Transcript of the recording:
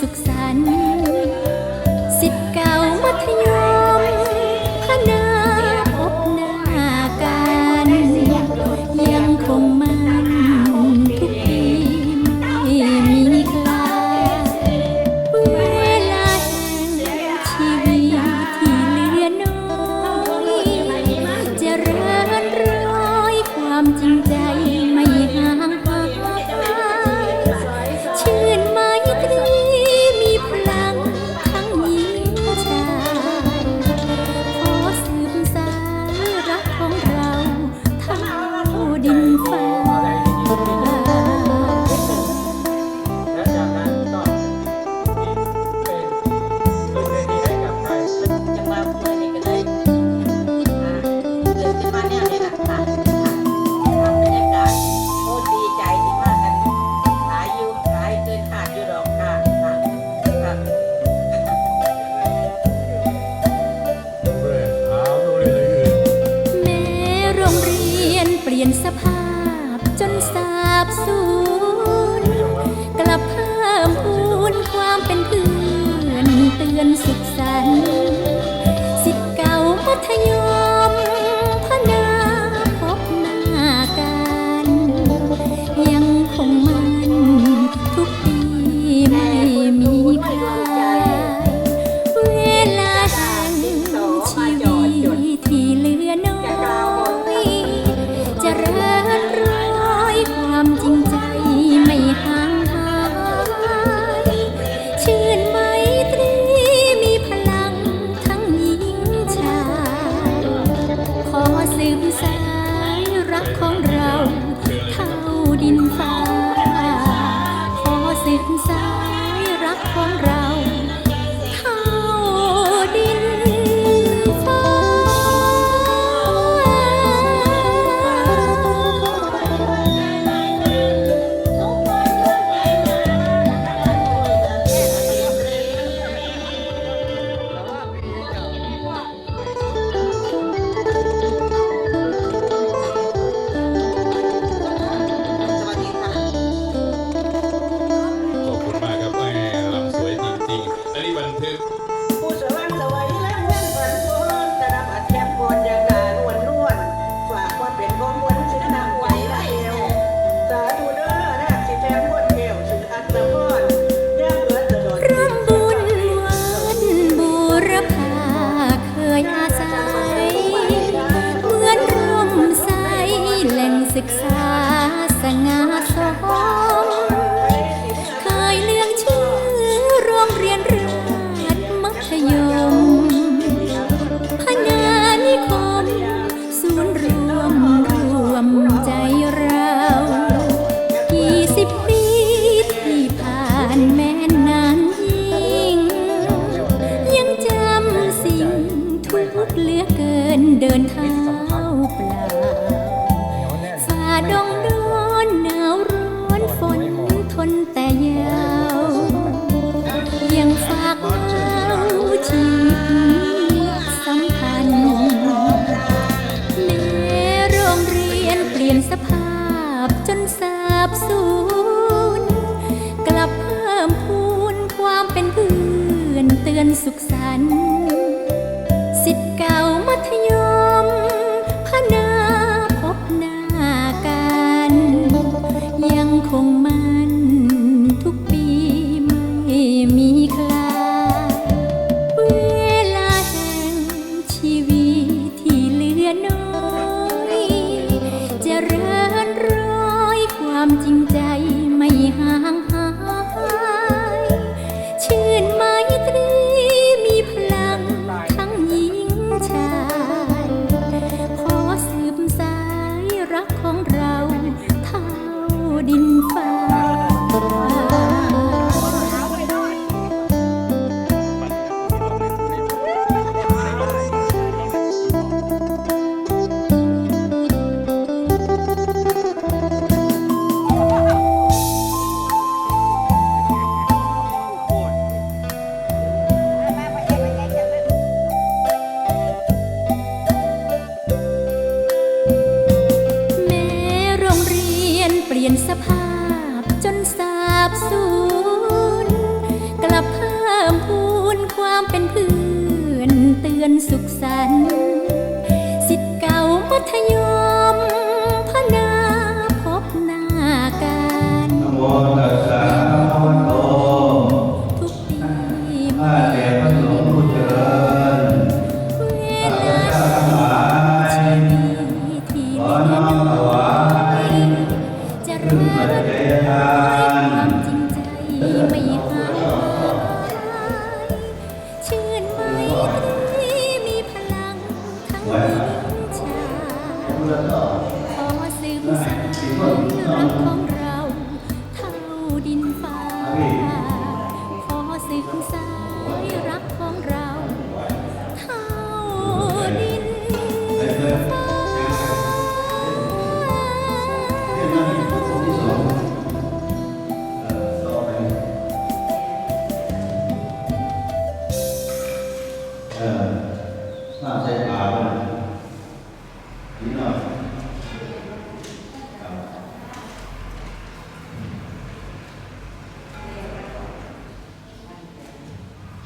สุขสันต์ งมันทุกปีไม่มีค่เวลาชีวิตที่เหลือน้อยเริญรอยความจริงใจไม่ห่างหายชื่ไมตรีมีพลังทั้งหญิงชาขอสืบสายรักของเรา เท่าดินฟ้า ศึกษาสง่าียนสภาพจนสาบสูญกลับเพิ่มพูนความเป็นเพื่อนเตือนสุขสันต์ สุขสันต์สิทธิ์เก่ามัธยม ทั้งวิชาขอสืบสานรักของเราเท่าดินฟ้า ขอสืบสายรักของเราเท่าดินฟ้าเออห น้าใส่ปากมันพี่น้อง